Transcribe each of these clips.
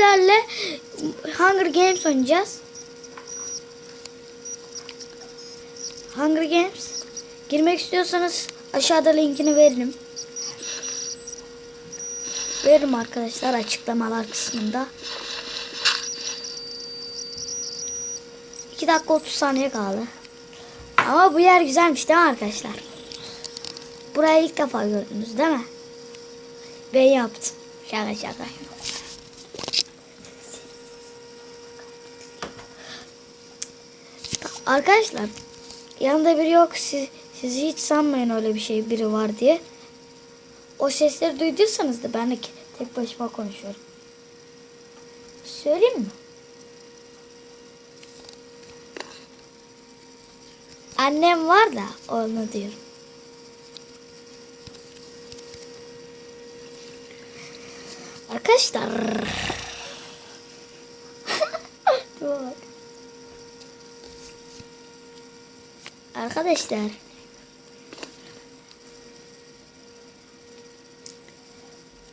sizlerle Hunger Games oynayacağız. Hunger Games. Girmek istiyorsanız aşağıda linkini veririm. Veririm arkadaşlar açıklamalar kısmında. 2 dakika 30 saniye kaldı. Ama bu yer güzelmiş değil mi arkadaşlar? Burayı ilk defa gördünüz değil mi? Ben yaptım. Şaka şaka. Arkadaşlar yanında biri yok. Siz, siz hiç sanmayın öyle bir şey biri var diye. O sesleri duyduysanız da ben de tek başıma konuşuyorum. Söyleyeyim mi? Annem var da onu diyorum. Arkadaşlar. Dur bak. Arkadaşlar.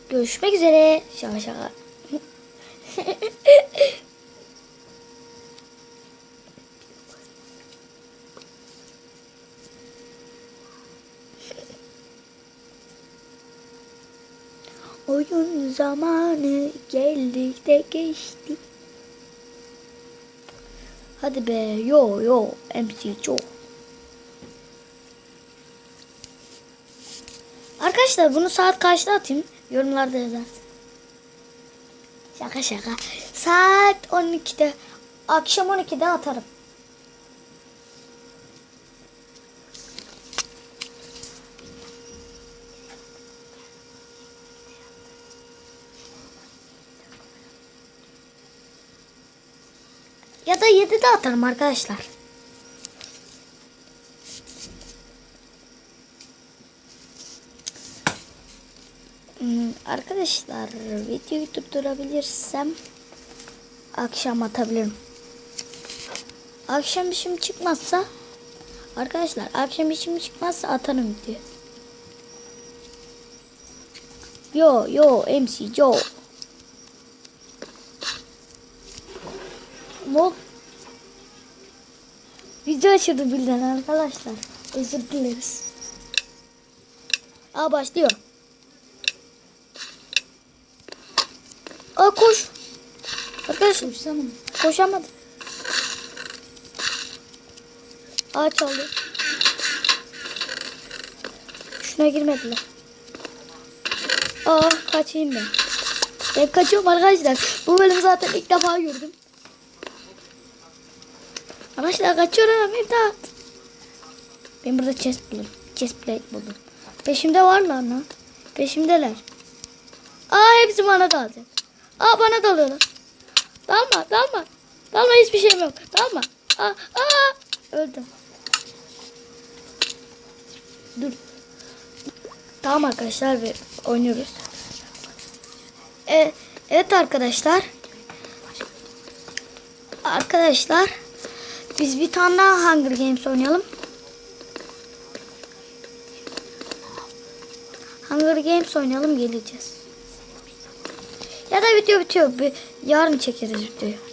Görüşmek üzere. Şaka şaka. Oyun zamanı geldi de geçti. Hadi be yo yo MC Joe. Arkadaşlar bunu saat kaçta atayım? Yorumlarda yazarsın. Şaka şaka. Saat 12'de akşam 12'de atarım. Ya da 7'de atarım arkadaşlar. Arkadaşlar videoyu durdurabilirsem akşam atabilirim. Akşam işim çıkmazsa arkadaşlar akşam işim çıkmazsa atarım video. Yo yo MC Joe. Mob Video açıldı birden arkadaşlar. Özür dileriz. Aa başlıyor. Aa koş. Arkadaşlar koşamadım. Aa çaldı. Şuna girmediler. Aa kaçayım ben. Ben kaçıyorum arkadaşlar. Bu bölümü zaten ilk defa gördüm. Arkadaşlar kaçıyorum imdat. Ben burada chest buldum. Chest plate buldum. Peşimde var lan lan. Peşimdeler. Aa hepsi bana dalacak. Aa bana dalıyorlar. Dalma dalma. Dalma hiçbir şeyim yok. Dalma. Aa, aa. Öldüm. Dur. Tamam arkadaşlar ve oynuyoruz. E, evet arkadaşlar. Arkadaşlar biz bir tane daha Hunger Games oynayalım. Hunger Games oynayalım geleceğiz. Ya da video bitiyor. Bir, yarın çekeriz videoyu.